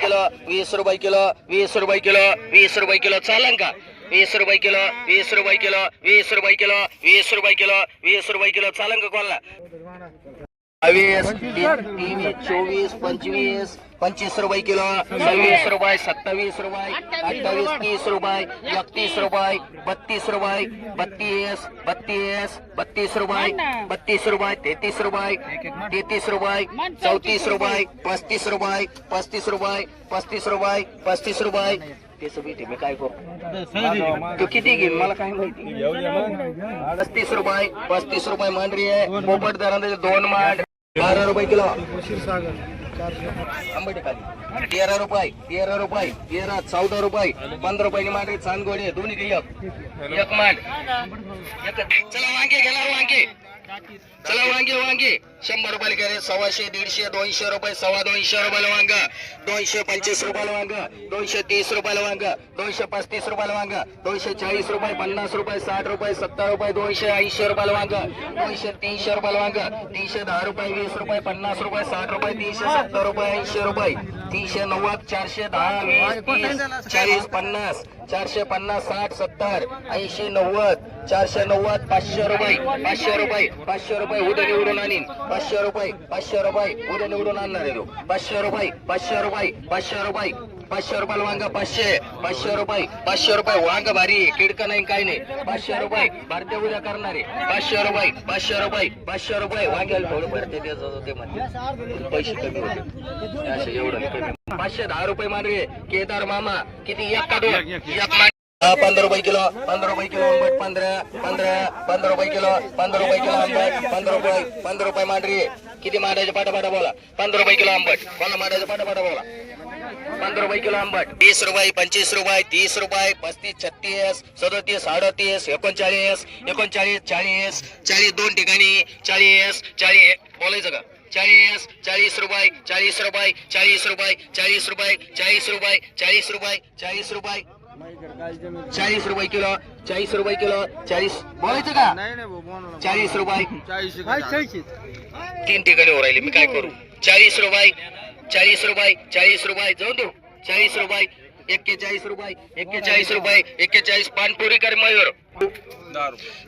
Kilo वीस रुपये kilo वीस रुपये किलो वीस रुपये किलो. चालन का? वीस रुपये किलो वीस रुपये किलो वीस रुपये किलो वीस रुपये किलो वीस रुपये किलो. चालन का कोणाला? बावीस तीन चोवीस पंचवीस पंचवीस रुपये किलो सव्वीस रुपये सत्तावीस रुपये अठ्ठावीस तीस रुपये एकतीस रुपये बत्तीस रुपये बत्तीस बत्तीस बत्तीस रुपये बत्तीस रुपये तेहतीस रुपये तेहतीस रुपये चौतीस रुपये पस्तीस रुपये पस्तीस रुपये पस्तीस रुपये पस्तीस रुपये. ते सगळी मी काय करू? तू किती घेईन मला काय माहिती? पस्तीस रुपये पस्तीस रुपये मांडरी आहे. पोपट दरांचे दोन मांड. बारा रुपये किलो. आंबटे खाली तेरा रुपये तेरा रुपये तेरा चौदा रुपये पंधरा रुपयानी मांडरी चांदगोडे दोन्ही एक मांड चला वांगे गेला वांगे. चला वांगे वांगे. शंभर रुपयाला कॅरेट सव्वाशे दीडशे दोनशे रुपये सव्वा दोनशे रुपयाला वांग. दोनशे पंचवीस रुपयाला वांग. दोनशे तीस रुपयाला वांग. दोनशे पस्तीस रुपयाला वांग. दोनशे चाळीस रुपये पन्नास रुपये साठ रुपये सत्तर रुपये दोनशे ऐंशी रुपयाला वांग. दोनशे तीनशे रुपयाला वांग. तीनशे दहा रुपये वीस रुपये पन्नास रुपये साठ रुपये तीनशे सत्तर रुपये ऐंशी रुपये. तीनशे नव्वद चारशे दहा वीस तीस चाळीस पन्नास. चारशे पन्नास साठ सत्तर ऐंशी नव्वद चारशे नव्वद पाचशे रुपये पाचशे रुपये पाचशे रुपये उद्या निवडून आणीन. पाचशे रुपये पाचशे रुपये उद्या निवडून आणणार आहे पाचशे रुपये पाचशे रुपये पाचशे रुपये. पाचशे रुपयाला वांग पाचशे पाचशे रुपये पाचशे रुपये. वांग भारी किडकं नाही काही नाही. पाचशे रुपये भारतीय उद्या करणारे. पाचशे रुपये पाचशे रुपये पाचशे रुपये. वांग्याला थोडं भरते ते म्हणते. पैसे कमी होते. असे एवढं कमी. पाचशे दहा रुपये मारे केदार मामा. किती? एक का दोन? एक पंधरा रुपये किलो पंधरा रुपये किलो आंबट पंधरा पंधरा पंधरा रुपये किलो पंधरा रुपये किलो आंबट पंधरा रुपये पंधरा रुपये मांडरी किती मांडायचे पाटा बोला? पंधरा रुपये किलो आंबट. बोला मांडायचे पाटा बोला? पंधरा रुपये किलो आंबट. वीस रुपये पंचवीस रुपये तीस रुपये पस्तीस छत्तीस सदोतीस अडतीस एकोणचाळीस एकोणचाळीस चाळीस चाळीस दोन ठिकाणी चाळीस चाळीस बोलायचं का? चाळीस चाळीस रुपये चाळीस रुपये चाळीस रुपये चाळीस रुपये चाळीस रुपये चाळीस रुपये चाळीस रुपये चाळीस रुपये किलो चाळीस रुपये किलो चाळीस बोलायचं का? चाळीस रुपये. तीन ठिकाणी हो राहिले मी काय करू? चाळीस रुपये चाळीस रुपये चाळीस रुपये जाऊ देऊ चाळीस रुपये एक्केचाळीस रुपये एक्केचाळीस रुपये एक्केचाळीस पानपुरी कर मयूर.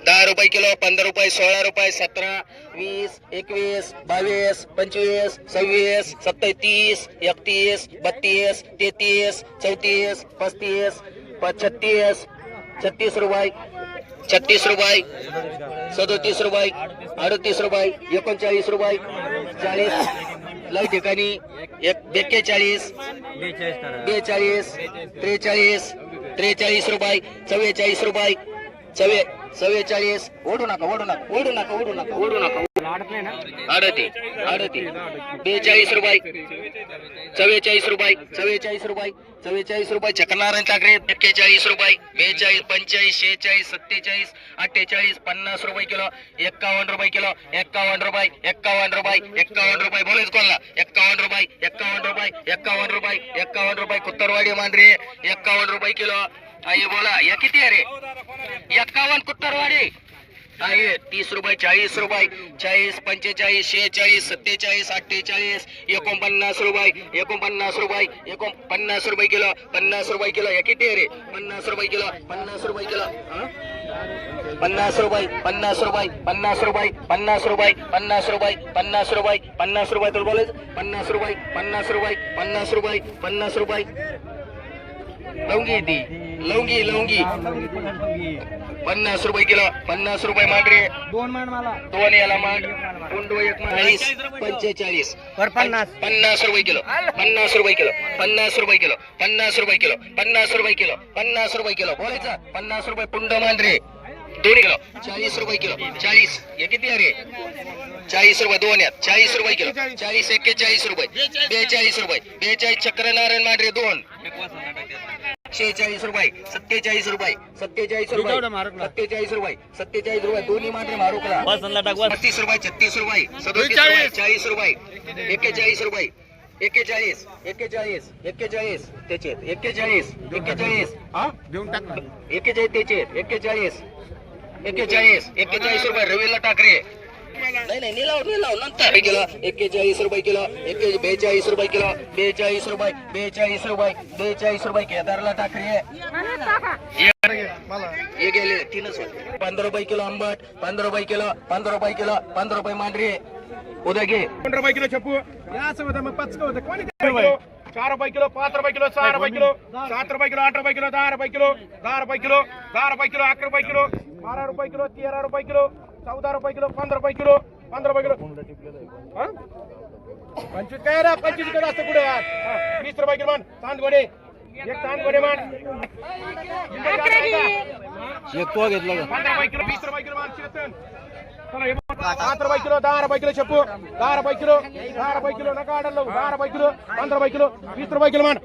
दहा रुपये किलो पंधरा रुपये सोळा रुपये सतरा वीस एकवीस बावीस पंचवीस सव्वीस सत्तीस एकतीस बत्तीस तेहतीस चौतीस पस्तीस प- छत्तीस छत्तीस रुपये छत्तीस रुपये सदोतीस रुपये अडतीस रुपये एकोणचाळीस रुपये चाळीस. लय ठिकाणी एक बेकेचाळीस बेचाळीस त्रेचाळीस त्रेचाळीस रुपये चव्वेचाळीस रुपये चव्वे चव्वेचाळीस. ओढू नका ओढू नका ओढू नका ओढू नका ओढू नका. अडती अडती बेचाळीस रुपये चव्वेचाळीस रुपये चव्वेचाळीस रुपये चव्वेचाळीस रुपये चक्रनारायण ठाकरे एक्केचाळीस रुपये बेचाळीस पंचेचाळीस शेहेचाळीस सत्तेचाळीस अठ्ठेचाळीस पन्नास रुपये किलो एक्कावन्न रुपये किलो एक्कावन्न रुपये एक्कावन्न रुपये एक्कावन्न रुपये बोलायच कोणला? एक्कावन्न रुपये एक्कावन्न रुपये एक्कावन्न रुपये एक्कावन्न रुपये कुत्तरवाडी मांडरे एक्कावन्न रुपये किलो. आई बोला या किती अरे एक्कावन्न कुत्तरवाडी. आहे तीस रुपये चाळीस रुपये चाळीस पंचेचाळीस शेहेचाळीस सत्तेचाळीस अठ्ठेचाळीस एकोणपन्नास रुपये एकोणपन्नास रुपये एकोणपन्नास रुपये किलो पन्नास रुपये किलो हे किती रे पन्नास रुपये किलो पन्नास रुपये किलो पन्नास रुपये पन्नास रुपये पन्नास रुपये पन्नास रुपये पन्नास रुपये पन्नास रुपये पन्नास रुपये तुला बोलायचं पन्नास रुपये पन्नास रुपये पन्नास रुपये पन्नास रुपये लवंगी ती. लवंगी लवंगी. पन्नास रुपये किलो पन्नास रुपये मांडरे दोन मान मला. दोन याला मांड कुंडू एक चाळीस. पंचेचाळीस. पन्नास. पन्नास रुपये किलो. पन्नास रुपये किलो. पन्नास रुपये किलो. पन्नास रुपये किलो. पन्नास रुपये किलो. पन्नास रुपये किलो. बोलायचं. पन्नास रुपये पुंड मांडरे दोन किलो. चाळीस रुपये किलो. चाळीस. हे किती आहे रे? चाळीस रुपये दोन यात चाळीस रुपये किलो. चाळीस एक्केचाळीस रुपये. बेचाळीस रुपये. बेचाळीस चक्रनारायण मांडरे दोन. शेहेचाळीस रुपये. सत्तेचाळीस रुपये. सत्तेचाळीस रुपये. सत्तेचाळीस रुपये. सत्तेचाळीस रुपये. दोन्ही मात्र मारू करा पस्तीस रुपये छत्तीस रुपये. सदोतीस रुपये चाळीस रुपये. एक्केचाळीस रुपये. एक्केचाळीस. एक्केचाळीस. एक्केचाळीस. त्याचे. एक्केचाळीस. एक्केचाळीस. हा? देऊन टाक एक्केचाळीस त्याचे. एक्केचाळीस. एक्केचाळीस एक्केचाळीस रुपये रवीला टाकरे नाही नाही निलाव निलाव नंतर किलो एक्केचाळीस रुपये किलो एक्के बेचाळीस रुपये किलो बेचाळीस रुपये बेचाळीस रुपये बेचाळीस रुपये केदारला टाकरी हे गेले तीनच होते पंधरा रुपये किलो आंबट पंधरा रुपये किलो पंधरा रुपये किलो पंधरा रुपये मांडरी उद्या घे पंधरा रुपये किलो छप्पू या होतं मग पाच होतं कोणी चार रुपये किलो पाच रुपये किलो सहा रुपये किलो सात रुपये किलो आठ रुपये किलो दहा रुपये किलो दहा रुपये किलो दहा रुपये किलो अकरा रुपये किलो बारा रुपये किलो तेरा रुपये किलो चौदा रुपये किलो पंधरा रुपये किलो पंधरा रुपये किलो. हा? पंचवीस काय रे? पंचवीस किलो असतं हा, वीस रुपये किलो मान चांदगोडे. एक चांदगोडे मान पंधरा रुपये किलो वीस रुपये किलो मान चेतन పాత బైకులు దార బైకులు చెప్పు దార బైకులు దార బైకులు నగాడలు దార బైకులు అందరు బైకులు వీస్ బైకులు మాట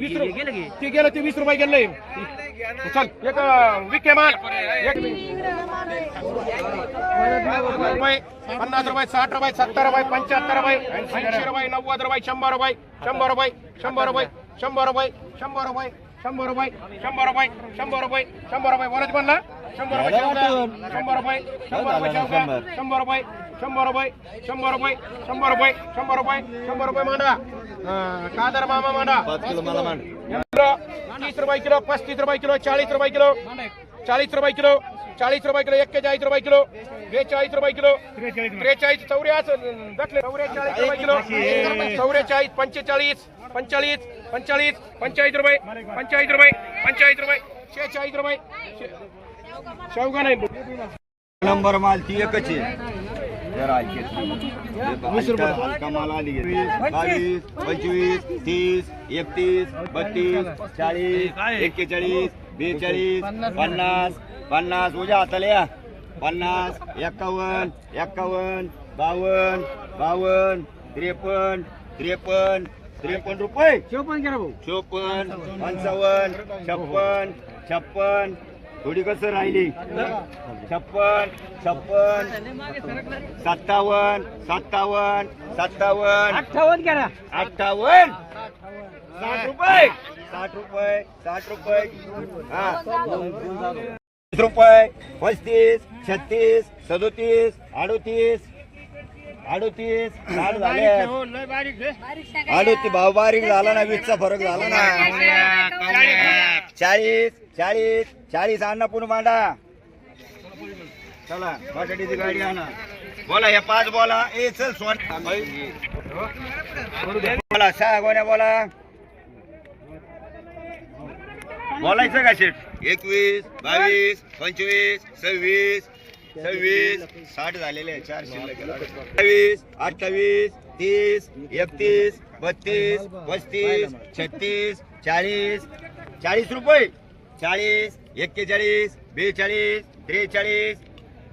वीस ते गेलं ते वीस रुपये गेले चल एक विके माल एक रुपये पन्नास रुपये साठ रुपये सत्तर रुपये पंच्याहत्तर रुपये ऐंशी रुपये नव्वद रुपये शंभर रुपये शंभर रुपये शंभर रुपये शंभर रुपये शंभर रुपये. शंभर रुपये शंभर रुपये शंभर रुपये शंभर रुपये. बरंच म्हणला शंभर रुपये. शंभर रुपये शंभर रुपये. शंभर. रुपये शंभर रुपये शंभर रुपये शंभर रुपये शंभर रुपये शंभर रुपये मांडा. कादर मामा मांडा. तीस रुपये किलो पस्तीस रुपये किलो चाळीस रुपये किलो चाळीस रुपये किलो चाळीस रुपये किलो एक्केचाळीस रुपये किलो बेचाळीस रुपये किलो त्रेचाळीस चौऱ्यास दटले चौवेचाळीस रुपये किलो चौवेचाळीस पंचेचाळीस पंचाळीस पंचाळीस पंचाळीस रुपये पंचाळीस रुपये पंचाळीस रुपये शेहेचाळीस रुपये. शेवगा नाही. नंबर माल ती एकच आहे. कमाल आली बावीस पंचवीस तीस एकतीस बत्तीस चाळीस एक्केचाळीस बेचाळीस पन्नास पन्नास. उद्या हाताला या. पन्नास एक्कावन्न एक्कावन्न बावन्न बावन्न त्रेपन्न त्रेपन्न त्रेपन्न रुपये. चोपन्न पंचावन्न छप्पन छप्पन. थोडी कसं राहिली? छप्पन छप्पन. सत्तावन्न सत्तावन्न सत्तावन्न. अठ्ठावन्न करा. अठ्ठावन्न. साठ रुपये. साठ रुपये साठ रुपये. हा. रुपये पस्तीस छत्तीस सदोतीस अडोतीस. अडोतीस साठ झाले. अडोतीस भाव बारीक झाला ना वीसचा फरक झाला ना. चाळीस चाळीस चाळीस आणा पुन्हा मांडा. चला बटाट्याची गाडी आणा. बोला या पाच बोला. ए चल सोन बोला सहा गोण्या बोला. बोलायचं का शेठ? एकवीस बावीस पंचवीस सव्वीस सव्वीस साठ झालेले आहे, चार शिल्लक अठ्ठावीस अठ्ठावीस तीस एकतीस बत्तीस पस्तीस छत्तीस चाळीस. चाळीस रुपये. चाळीस एक्केचाळीस बेचाळीस त्रेचाळीस.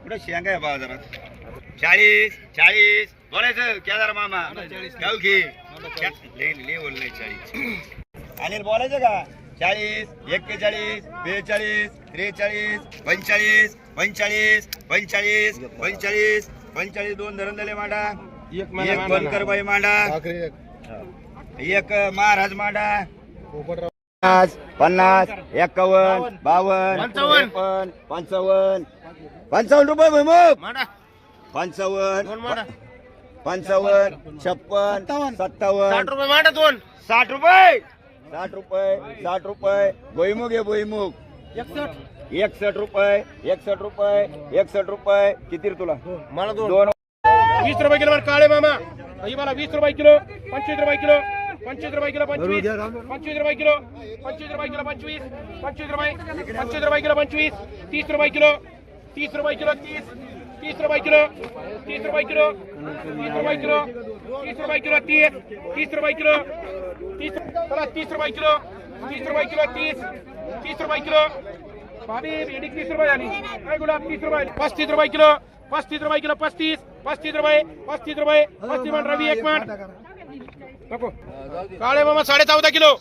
कुठं शेंगा आहे बाजारात चाळीस चाळीस. बोलायचं केदार मामा. गाव घे नाही चाळीस. अनिल बोलायचं का? चाळीस एक्केचाळीस बेचाळीस त्रेचाळीस पंचाळीस पंचाळीस पंचाळीस पंचाळीस पंचाळीस दोन धरण झाले मांडा एक बनकरबाई मांडा. एक. महाराज मांडा. पन्नास पन्नास एक्कावन्न बावन्न त्रेपन्न पंचावन्न. पंचावन्न रुपये भैमुख पंचावन्न. पंचावन्न छप्पन सत्तावन्न. मांडा दोन. साठ रुपये. साठ रुपये साठ रुपये. भुईमुग आहे भुईमुग. एकसठ रुपये एकसठ रुपये एकसठ रुपये किती रे तुला मला दोन वीस रुपये किलो काळे मामा ही मला वीस रुपये किलो पंचवीस रुपये किलो पंचवीस रुपये किलो पंचवीस पंचवीस रुपये किलो पंचवीस रुपये किलो पंचवीस पंचवीस रुपये पंचवीस रुपये किलो पंचवीस तीस रुपये किलो तीस रुपये किलो तीस तीस रुपये किलो तीस रुपये किलो तीस रुपये किलो तीस रुपये किलो तीस तीस रुपये किलो तीस तीस रुपये किलो तीस रुपये किलो तीस तीस रुपये किलो भाभी भेंडी तीस रुपये झाली. काय गुलाब तीस रुपये पस्तीस रुपये किलो पस्तीस रुपये किलो पस्तीस पस्तीस रुपये पस्तीस रुपये. पस्तीस मान रवी एक मान नको. काळे मामा साडे चौदा किलो.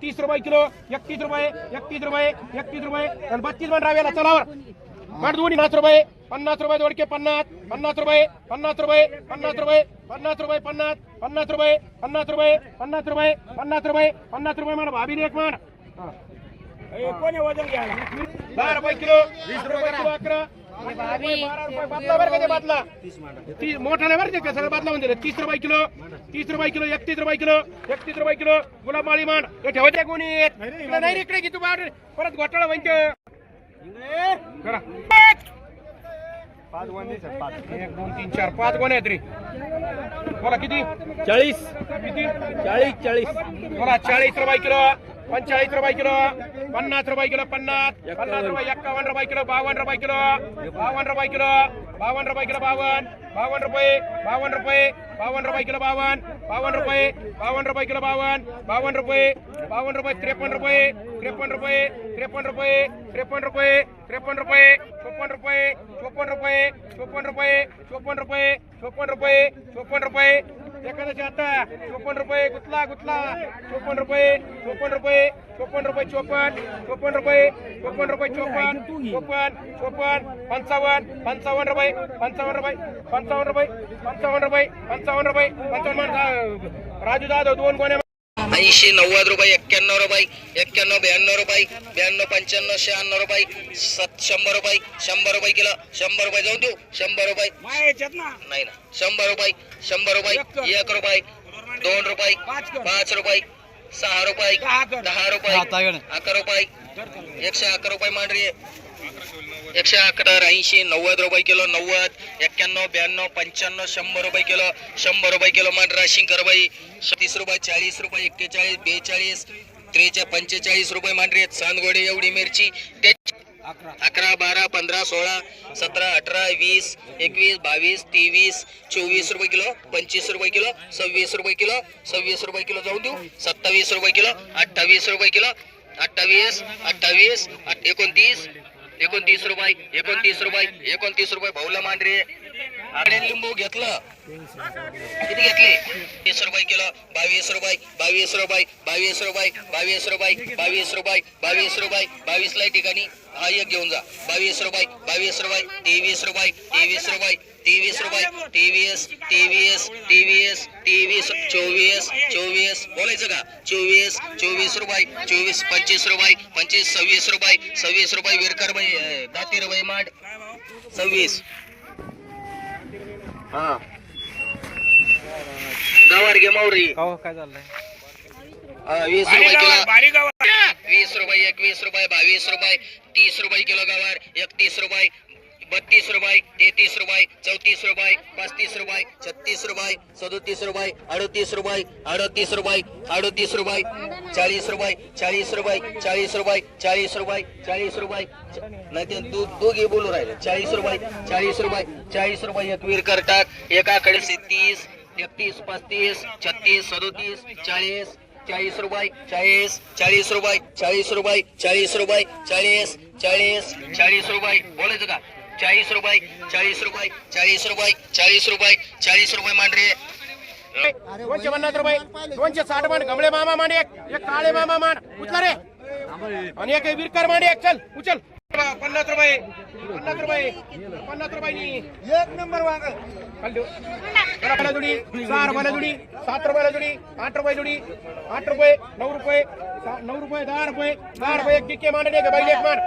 तीस रुपये किलो एकतीस रुपये एकतीस रुपये एकतीस रुपये. आणि बत्तीस मान रव्याला चलावर माठ दोन्ही पाच रुपये पन्नास रुपये दोडके पन्नास पन्नास रुपये पन्नास रुपये पन्नास रुपये पन्नास रुपये पन्नास पन्नास रुपये पन्नास रुपये पन्नास रुपये पन्नास रुपये पन्नास रुपये. म्हणा भाभी एक मान कोणी वजन घ्यायला? दहा रुपये किलो वीस रुपये किलो अकरा. बातला बरं का ते ती मोठा नाही बरं का सगळं बातला म्हणजे तीस रुपये किलो तीस रुपये किलो एकतीस रुपये किलो एकतीस रुपये किलो गुलाब माळी मान. हे ठेवायचे कोणी. इकडे नाही रे, इकडे घे तू बाहेर. परत घोटाळा व्हायचं करा. एक दोन तीन चार. पाच कोण आहेत रे. बोला किती? चाळीस. किती? चाळीस चाळीस. बोला चाळीस रुपये किलो. पंचायत रूपये किलो पन्नास रूपये किलो पन्नास पन्नास रूपये एक्कावन रूपये किलो बावन रूपये किलो बावन रूपये किलो बावन रूपये किलो बावन बावन रूपये बावन रूपये बावन रूपये किलो बावन बावन रूपये बावन रूपये किलो बावन बावन रूपये बावन रूपये त्रेपन रूपये त्रेपन रूपये त्रेपन रूपये त्रेपन रूपये त्रेपन रूपये चौपन रूपये चौपन रूपये चौपन रूपये चौपन रूपये चौपन रूपये चौपन रूपये एखाद्याचे आता चोपन्न रुपये गुतला गुतला चोपन्न रुपये चोपन्न रुपये चोपन्न रुपये चोपन्न चोपन्न रुपये चोपन्न रुपये चोपन्न चोपन्न चोपन्न पंचावन्न पंचावन्न रुपये पंचावन्न रुपये पंचावन्न रुपये पंचावन्न रुपये पंचावन्न रुपये पंचावन्न राजू जाधव दोन गोण्या ऐंशी नव्वद रुपये एक्क्याण्णव रुपये एक्क्याण्णव ब्याण्णव रुपये ब्याण्णव पंच्याण्णव शहाण्णव रुपये सत शंभर रुपये शंभर रुपये किलो शंभर रुपये जाऊन देऊ शंभर रुपये. नाही ना शंभर रुपये शंभर रुपये एक रुपये दोन रुपये पाच रुपये सहा रुपये दहा रुपये अकरा रुपये एकशे अकरा रुपये मांडरी एकशे अकरा ऐंशी नव्वद रुपये किलो नव्वद एक्क्याण्णव ब्याण्णव पंच्याण्णव शंभर रुपये किलो शंभर रुपये किलो मांडरा शिंकरबाई तीस रुपये चाळीस रुपये एक्केचाळीस बेचाळीस त्रेचाळीस पंचेचाळीस रुपये मांडरी चांदगोडी एवढी मिरची अकरा. बारा पंधरा सोळा सतरा अठरा वीस एकवीस बावीस तेवीस चोवीस रुपये किलो पंचवीस रुपये किलो सव्वीस रुपये किलो सव्वीस रुपये किलो जाऊन देऊ. सत्तावीस रुपये किलो अठ्ठावीस रुपये किलो अठ्ठावीस अठ्ठावीस अठ- एकोणतीस एकोणतीस रुपये एकोणतीस रुपये एकोणतीस रुपये भाऊला मांडरे. लिंबू घेतलं. किती घेतले? तीस रुपये किलो बावीस रुपये बावीस रुपये बावीस रुपये बावीस रुपये बावीस रुपये बावीस रुपये बावीस ला ठिकाणी हा एक घेऊन जा. बावीस रुपये बावीस रुपये तेवीस रुपये तेवीस रुपये तेवीस रुपये तेवीस तेवीस तेवीस तेवीस चोवीस चोवीस. बोलायचं का? चोवीस चोवीस रुपये चोवीस पंचवीस रुपये पंचवीस सव्वीस रुपये सव्वीस रुपये विरकर बाई अं, दाती रुपये मांड. सव्वीस. हा. गवार घे मावरी काय चाललंय वीस रुपये किलो. वीस रुपये एकवीस रुपये बावीस रुपये तीस रुपये किलो गवार एकतीस रुपये बत्तीस रुपये तेहतीस रुपये चौतीस रुपये पस्तीस रुपये छत्तीस रुपये सदोतीस रुपये अडतीस रुपये अडतीस रुपये अडतीस रुपये चाळीस रुपये चाळीस रुपये चाळीस रुपये चाळीस रुपये चाळीस रुपये नाही ते तू घे बोलू राहिले चाळीस रुपये चाळीस रुपये चाळीस रुपये एक वीर टाक एकाकडे तीस एकतीस पस्तीस छत्तीस सदोतीस चाळीस चाळीस रुपये चाळीस चाळीस रुपये चाळीस रुपये चाळीस रुपये चाळीस चाळीस चाळीस रुपये बोलायचं का चाळीस रुपये चाळीस रुपये चाळीस रुपये चाळीस रुपये चाळीस रुपये मांडरे. दोनशे पन्नास रुपये दोनशे साठ मान गमळे मामा मान एक एक काळे मामा मान उचला रे. आणि एक विरकर मान एक चल उचल. पन्नास रुपये पन्नास रुपये पन्नास रुपये एक नंबर वांग रुपयाला जुडी सहा रुपयाला जुडी सात रुपयाला जुडी आठ रुपये जुडी आठ रुपये नऊ रुपये नऊ रुपये दहा रुपये दहा रुपये एक टिक्के मान एक बाई एक मान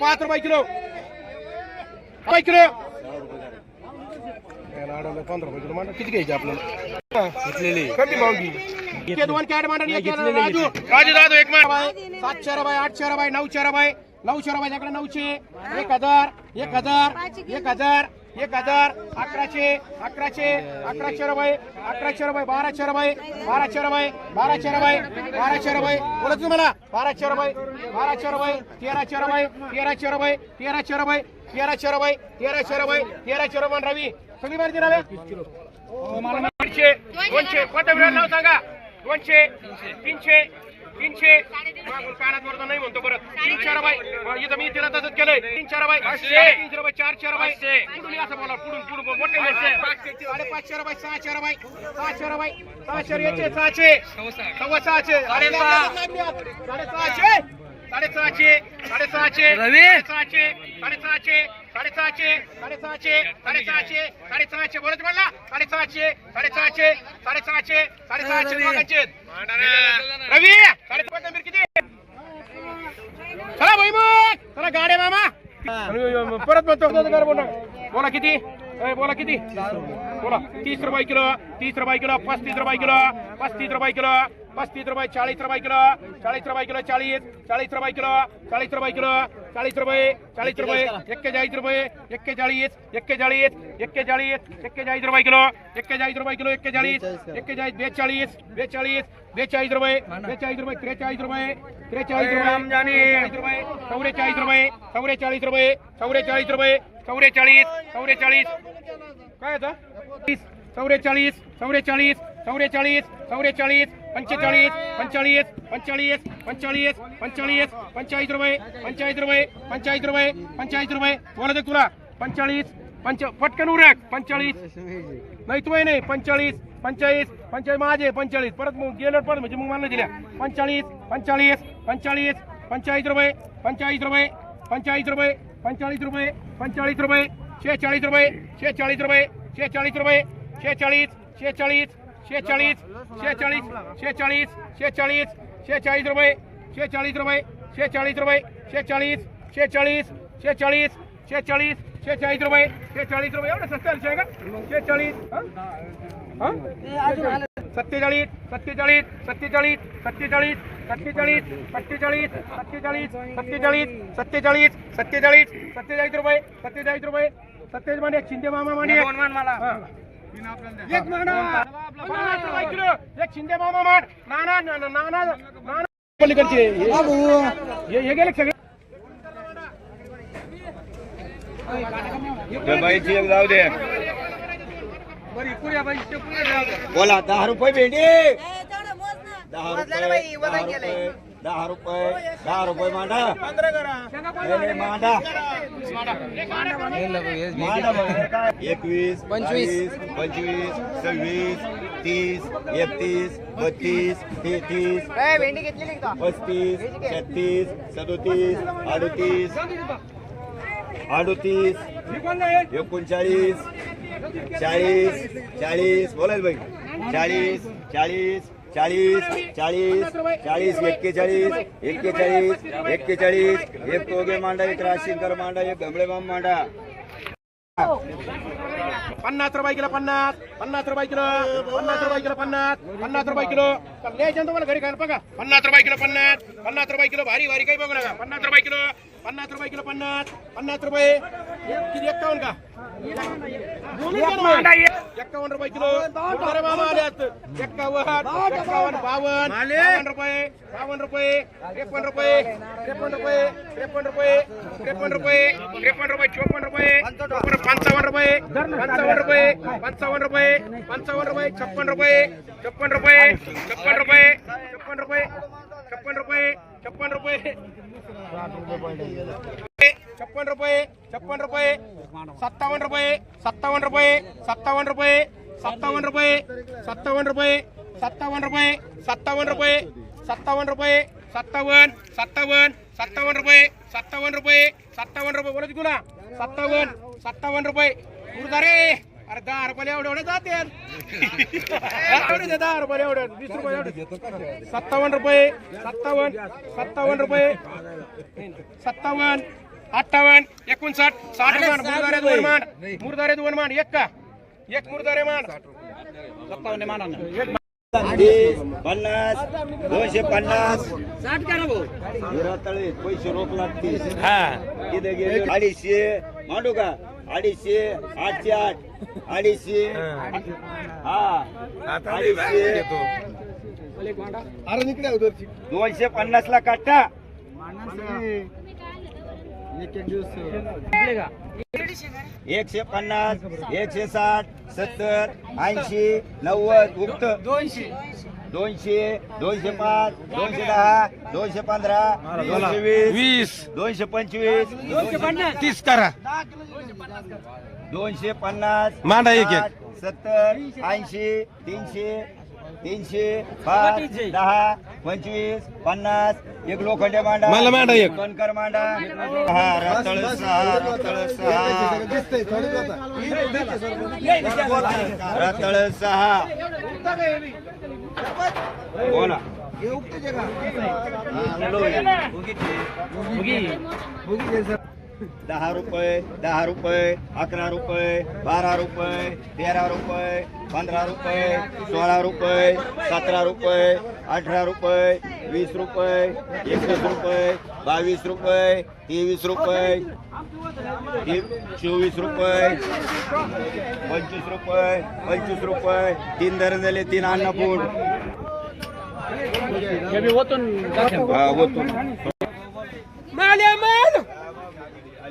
पाच रुपये किलो. काय किलो दोन कॅट मांडा राजू राजू राजू एक सात चार आठ चार नऊ चार बाय नऊ चार बाय नऊशे एक हजार एक हजार एक हजार. एक हजार अकराशे अकराशे अकराशे रुपये अकराशे रुपये बाराशे रुपये बाराशे रुपये बाराशे रुपये बाराशे रुपये. बोला तुम्हाला बाराशे रुपये बाराशे रुपये तेराशे रुपये तेराशे रुपये तेराशे रुपये तेराशे रुपये तेराशे रुपये तेराशे रुपये रवी. सगळी माहिती रवी? दोनशे दोनशे कोणत्या नाव सांगा? दोनशे तीनशे तीनशे पाण्यात नाही म्हणतो परत तीन चार बाय इथं मी तिला तसंच केलंय तीन चार बाय तीन चार बाय चार चार बाय पुढून असं बोला पुढून पुढून मोठे साडेपाच चार बाय सहा चार बाय सहा चार बाय सहा चार याचे सहाशे सव्वा सहाशे साडेसहाशे साडेसहाशे साडेसहाशे सहाशे साडेसहाशे साडेसहाशे साडेसहाशे साडेसहाशे साडेसहाशे बोलत म्हणला साडेसहाशे साडेसहाशे साडेसहाशे साडेसहाशे रवी गाड्या मामा. परत म्हणतो बोला बोला किती? ए, बोला किती? बोला. तीस रुपये किलो तीस रुपये किलो पस्तीस रुपये किलो पस्तीस रुपये किलो. पस्तीस रुपये चाळीस रुपये किलो चाळीस रुपये किलो चाळीस चाळीस रुपये किलो चाळीस रुपये किलो चाळीस रुपये चाळीस रुपये एक्केचाळीस रुपये एक्केचाळीस एक्केचाळीस एक्केचाळीस एक्केचाळीस रुपये किलो एक्केचाळीस रुपये किलो एक्केचाळीस एक्केचाळीस बेचाळीस बेचाळीस बेचाळीस रुपये बेचाळीस रुपये त्रेचाळीस रुपये त्रेचाळीस रुपये चौवेचाळीस रुपये चौवेचाळीस रुपये चौवेचाळीस रुपये चौवेचाळीस चौवेचाळीस काय आता तीस चौवेचाळीस चौवेचाळीस चौवेचाळीस चौवेचाळीस पंचेचाळीस पंचाळीस पंचाळीस पंचेचाळीस पंचेचाळीस पंचाळीस रुपये पंचेचाळीस रुपये पंचाळीस रुपये पंचाळीस रुपये. बोला दे तुला. पंचेचाळीस पंच पटकन उरक पंचेचाळीस. नाही तू नाही. पंचाळीस पंचेचाळीस पंचाळीस माझे पंचाळीस परत मग गेलं परत म्हणजे मग मला दिल्या. पंचेचाळीस पंचाळीस पंचाळीस पंचाळीस रुपये पंचेचाळीस रुपये पंचाळीस रुपये पंचाळीस रुपये पंचेचाळीस रुपये शेहेचाळीस रुपये शेहेचाळीस रुपये शेहेचाळीस रुपये शेहेचाळीस शेहेचाळीस शेहेचाळीस शेहेचाळीस शेहेचाळीस शेहेचाळीस शेहेचाळीस रुपये शेहेचाळीस रुपये शेहेचाळीस रुपये शेहेचाळीस शेहेचाळीस शेहेचाळीस शेहेचाळीस शेहेचाळीस रुपये शेहेचाळीस रुपये एवढं स्वस्त आहे का शेहेचाळीस हं? हं? सत्तेचाळीस सत्तेचाळीस सत्तेचाळीस सत्तेचाळीस सत्तेचाळीस सत्तेचाळीस सत्तेचाळीस सत्तेचाळीस सत्तेचाळीस सत्तेचाळीस सत्तेचाळीस रुपये सत्तेचाळीस रुपये सत्तेचाळीस मांडे एक शिंदे मामा एक हा. एक किलो एक शिंदे मामा मांड नाना नाना नाना नाना. पलीकडचे. हे गेले सगळे. त्या बाईची एक जाऊ दे. बोला दहा रुपये भेंडी दहा रुपये. दहा रुपये दहा रुपये मांडा. मांडा. मांडा. एकवीस पंचवीस. पंचवीस सव्वीस तीस एकतीस बत्तीस तेहतीस पस्तीस छत्तीस सदोतीस अडतीस अडतीस एकोणचाळीस चाळीस चाळीस बोलायला बाई चाळीस चाळीस चाळीस चाळीस चाळीस एक्केचाळीस एक्केचाळीस एक्केचाळीस. एक तोगे मांडा एक राशीनकर मांडा एक गमळेबाम मांडा. पन्नास रुपये किलो पन्नास. पन्नास रुपये किलो पन्नास रुपये किलो पन्नास. पन्नास रुपये किलो. द्यायचं तुम्हाला घरी खायला बघा. पन्नास रुपये किलो पन्नास. पन्नास रुपये किलो भारी भारी. काही बघू नका. पन्नास रुपये किलो पन्नास रुपये किलो पन्नास. पन्नास रुपये. किती एक्कावन्न का? ఎక్కవన్ రూపాయి కిలో ఎక్కవన్ ఎక్కవన్ బావన్ బావన్ రూపాయి బావన్ రూపాయి రేపన్ రూపాయి రేపన్ రూపాయి రేపన్ రూపాయి రేపన్ రూపాయి రేపన్ రూపాయి చోపన్ రూపాయి పంచావన్ రూపాయి పంచావన్ రూపాయి పంచావన్ రూపాయి పంచావన్ రూపాయి छप्पन రూపాయి छप्पन రూపాయి छप्पन రూపాయి छप्पन రూపాయి छप्पन రూపాయి छप्पन రూపాయి छप्पन रुपये छप्पन रुपये सत्तावन्न रुपये सत्तावन्न रुपये सत्तावन्न रुपये सत्तावन्न रुपये सत्तावन्न रुपये सत्तावन्न रुपये सत्तावन्न रुपये सत्तावन्न रुपये सत्तावन्न सत्तावन्न सत्तावन्न रुपये सत्तावन्न रुपये सत्तावन्न रुपये बोलत तुला सत्तावन्न सत्तावन्न रुपये उरदा रे अरे दहा रुपये एवढे एवढे जाते एवढे दहा रुपये एवढे वीस रुपये एवढे सत्तावन्न रुपये सत्तावन्न सत्तावन्न रुपये सत्तावन्न अठ्ठावन्न एकोणसाठ साठ मान मुरदारे दोन मान मुरदारे दोन मान एक का? एक मुरदारे मान. तीस पन्नास दोनशे पन्नास. तळे पैसे रोख लागतील. तिथे गेले अडीचशे. मांडू का? अडीचशे आठशे आठ. अडीचशे. हा. अडीचशे. दोनशे पन्नास ला काटा एकशे पन्नास एकशे साठ सत्तर ऐंशी. नव्वद उक्त. दोनशे. दोनशे दोनशे पाच दोनशे दहा दोनशे पंधरा दोनशे वीस वीस. दोनशे पंचवीस दोनशे पन्नास. तीस करा. दोनशे पन्नास मांडा एक सत्तर ऐंशी तीनशे तीनशे पाच दहा पंचवीस पन्नास एक लोखंडे मांडा मला मांडा एक. कणकर मांडा हा रताळ सहा रताळ सहा. रताळ सहा. बोला. दहा रुपये दहा रुपये अकरा रुपये बारा रुपये तेरा रुपये पंधरा रुपये सोळा रुपये सतरा रुपये अठरा रुपये वीस रुपये एकवीस रुपये बावीस रुपये तेवीस रुपये चोवीस रुपये पंचवीस रुपये पंचवीस रुपये तीन दर झाले तीन अन्नपूड. होतो माल या माल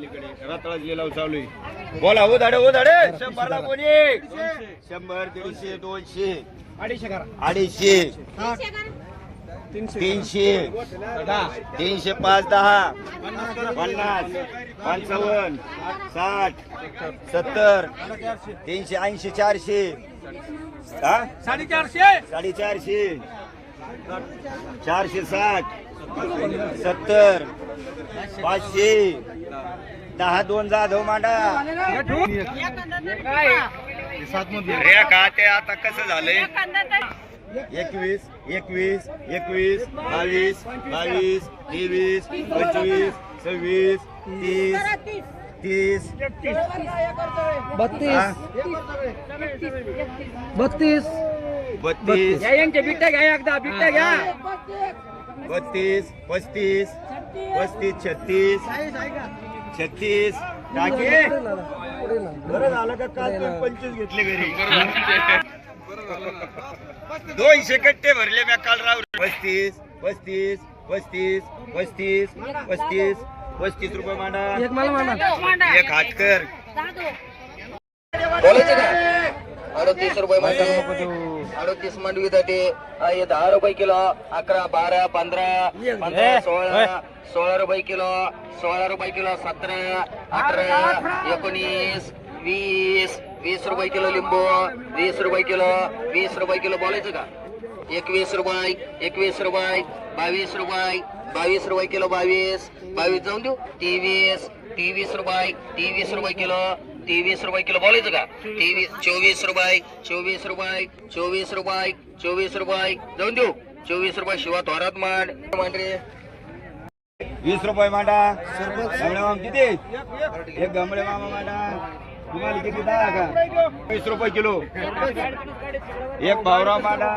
अलीकडे रताळाच लिलाव चालू आहे. बोला हो धाडे हो धाडे शंभरला कोणी? शंभर दीडशे दोनशे. अडीचशे करा. अडीचशे. तीनशे तीनशे पाच दहा. पन्नास. पंचावन्न. साठ. सत्तर. तीनशे ऐंशी चारशे. हा? साडेचारशे. साडेचारशे. चारशे साठ. सत्तर. पाचशे. दहा दोन जाधव मांडा. रे का ते आता कसं झालंय? एकवीस एकवीस एकवीस बावीस बावीस तेवीस पंचवीस सव्वीस तीस तीस. बत्तीस? बत्तीस. बत्तीस. बिट्ट्या घ्या एकदा बिट्ट्या घ्या. बत्तीस पस्तीस पस्तीस छत्तीस. छत्तीस. टाके बरं झालं का काल पण पंचवीस घेतले घरी? दोनशे कट्टे भरले मी काल राव पस्तीस पस्तीस पस्तीस पस्तीस पस्तीस पस्तीस रुपये मांडा. एक मला म्हणा अडतीस रुपये अडतीस मांडवी जाते. हे दहा रुपये किलो. अकरा बारा पंधरा पंधरा सोळा सोळा रुपये किलो. सोळा रुपये किलो सतरा अठरा एकोणीस वीस वीस रुपये किलो लिंबू वीस रुपये किलो वीस रुपये किलो बोलायचं का? एकवीस रुपये एकवीस रुपये बावीस रुपये बावीस रुपये किलो बावीस बावीस जाऊन देऊ. तेवीस तेवीस रुपये तेवीस रुपये किलो. तेवीस रुपये किलो बोलायचं का? तेवीस चोवीस रुपये चोवीस रुपये चोवीस रुपये चोवीस रुपये. जाऊन देऊ. चोवीस रुपये शिवा थोरात मांड. मांडरे. वीस रुपये मांडा. गमळे मामा किती? एक गमळे मामा मांडा. तुम्हाला किती दहा का? वीस रुपये किलो. एक भावराव मांडा.